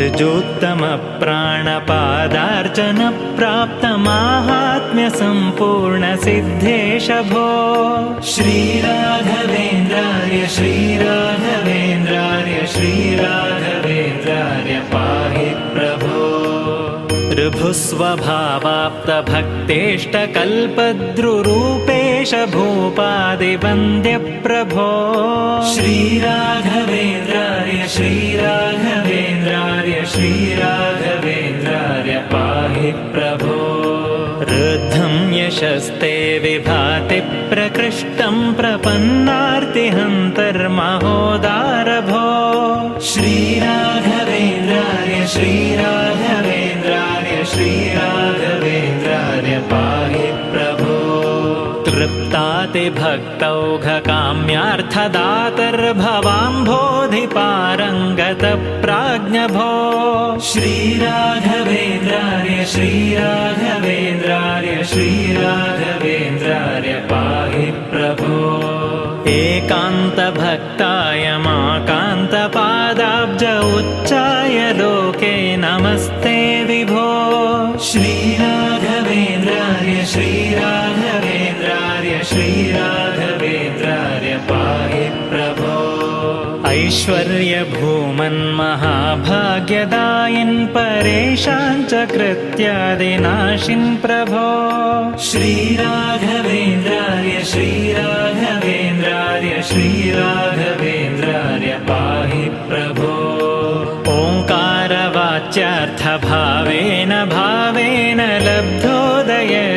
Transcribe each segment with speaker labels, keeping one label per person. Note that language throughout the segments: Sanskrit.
Speaker 1: ऋजोत्तमप्राणपादार्चनप्राप्तमाहात्म्यसम्पूर्णसिद्धेश भो श्रीराघवेन्द्राय श्रीराघवेन्द्राय श्रीराघवेन्द्राय पाहि प्रभो ऋभुस्वभावाप्तभक्तेष्टकल्पद्रुरूपेश भूपादिवन्द्यप्रभो। श्रीराघवेन्द्राय श्रीराघवेन्द्राय श्रीराघवेन्द्राय पाहि प्रभो। रुद्धं यशस्ते विभाति प्रकृष्टं प्रपन्नार्तिहन्तर्महोदारभो। श्रीराघवेन्द्राय श्रीराघवेन्द्राय तृप्तातिभक्तौघकाम्यार्थदातर्भवाम्भोधिपारङ्गतप्राज्ञभो श्रीराघवेन्द्राय श्रीराघवेन्द्राय श्रीराघवेन्द्राय पाहि प्रभो। एकान्तभक्ताय माकान्तपादाब्ज उच्चाय लोके नमस्ते विभो। श्रीराघवेन्द्राय श्रीराघवेन्द्राय पाहि प्रभो। ऐश्वर्यभूमन्महाभाग्यदायिन् परेशान् च कृत्यादिनाशिन् प्रभो। श्रीराघवेन्द्राय श्रीराघवेन्द्राय श्रीराघवेन्द्राय पाहि प्रभो। ओङ्कारवाच्यार्थभावेन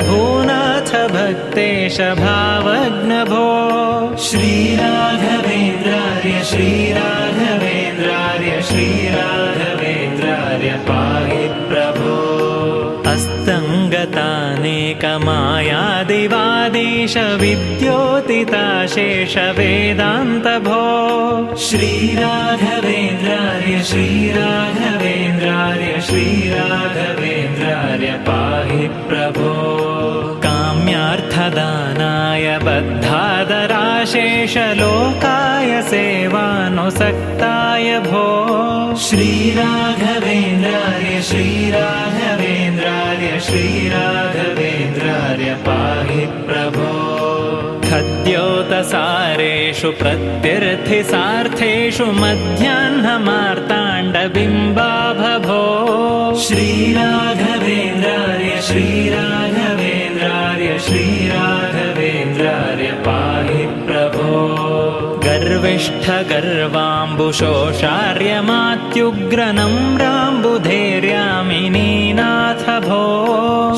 Speaker 1: भूनाथ भक्तेश भावग्नभो। श्रीराघवेन्द्राय श्रीराघवेन्द्राय अस्तङ्गतानेकमायादिवादीश विद्योतिताशेष वेदान्तभो श्रीराघवेन्द्राय श्रीराघवेन्द्राय श्रीराघवेन्द्राय पाहि प्रभो काम्यार्थदानाय बद्धादराशेषलोकाय सेवानुसक्ताय भो। श्रीराघवेन्द्रार्य श्रीराघवेन्द्रार्य श्रीराघवेन्द्रार्य पाहि प्रभो। खद्योतसारेषु प्रत्यर्थिसार्थेषु मध्याह्नमार्ताण्डबिम्बाभभो। श्रीराघवेन्द्रार्य श्रीराघवेन्द्रार्य गर्विष्ठगर्वाम्बुशोषार्यमात्युग्रनम्राम्बुधैर्यामिनीनाथ भो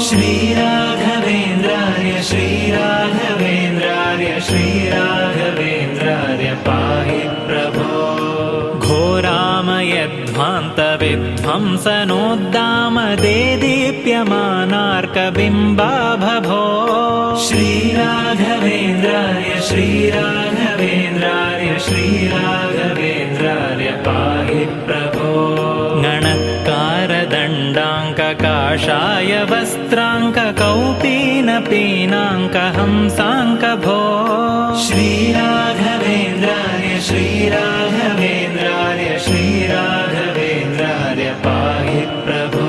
Speaker 1: श्रीराघवेन्द्रार्य श्रीराघवेन्द्रार्य श्रीराघवेन्द्रार्य पाहि प्रभो। घोरामयध्वान्तविध्वंसनोद्दामदेदीप्यमानार्कबिम्बाभभो श्रीराघवेन्द्रार्य श्रीराघवेन्द्रार्य श्रीराघवेन्द्रार्य पाहि प्रभो। गणत्कारदण्डाङ्ककाषाय वस्त्राङ्ककौपीनपीनाङ्कहंसाङ्कभो श्रीराघवेन्द्रार्य श्रीराघवेन्द्रार्य श्रीराघवेन्द्रार्य पाहि प्रभो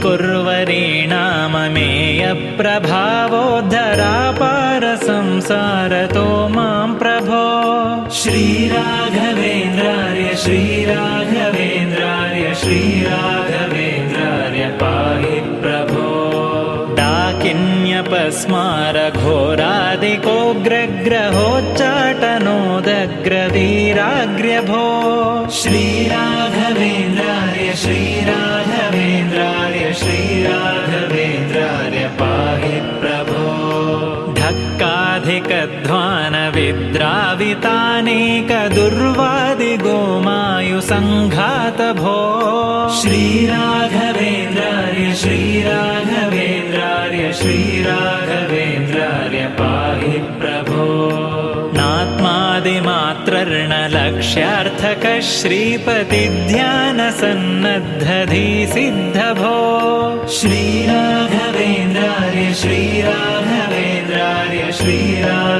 Speaker 1: ठङ्कुर्वरीणाममेयप्रभावोद्धरापारसंसारतो मां प्रभो। श्रीराघवेन्द्रार्य श्रीराघवेन्द्रार्य श्रीराघवेन्द्रार्य पाहि प्रभो। डाकिन्यपस्मारघोरादिकोग्रग्रहोच्चाटनोदग्रवीराग्र्यभो। श्रीराघवेन्द्रार्य धक्काधिकध्वानविद्रावितानेकदुर्वादिगोमायुसङ्घातभो श्रीराघवेन्द्रार्य श्रीराघवेन्द्रार्य श्रीराघवेन्द्रार्य पाहि प्रभो। नात्मादिमात्रर्णलक्ष्यार्थकः श्रीपतिध्यानसन्नद्धधीसिद्धभो श्रीराघवेन्द्रार्य श्रीराघवेन्द्रार्य श्रीराघवेन्द्रार्य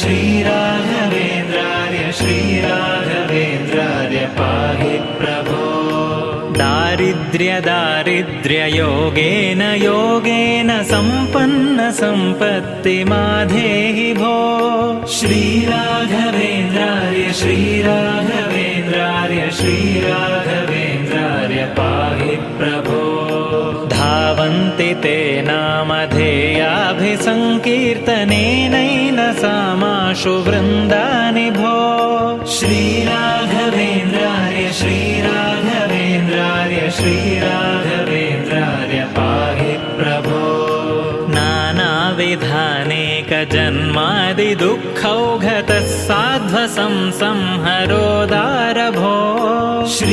Speaker 1: श्रीराघवेन्द्रार्य श्रीराघवेन्द्रार्य पाहि प्रभो। दारिद्र्यदारिद्र्ययोगेन योगेन सम्पन्नसम्पत्तिमाधेहि भो। श्रीराघवेन्द्रार्य श्रीराघवेन्द्रार्य श्रीराघवेन्द्रार्य पाहि प्रभो
Speaker 2: धावन्ति ते नामधेयाभिसङ्कीर्तनेनैन सामाशु वृन्दानि भो।
Speaker 1: श्रीराघवेन्द्रार्य श्रीराघवेन्द्रार्य श्रीराघवेन्द्रार्य पाहि प्रभो।
Speaker 2: नानाविधानेकजन्मादिदुःखौघतः साध्वसं संहरोदारभो।
Speaker 1: श्री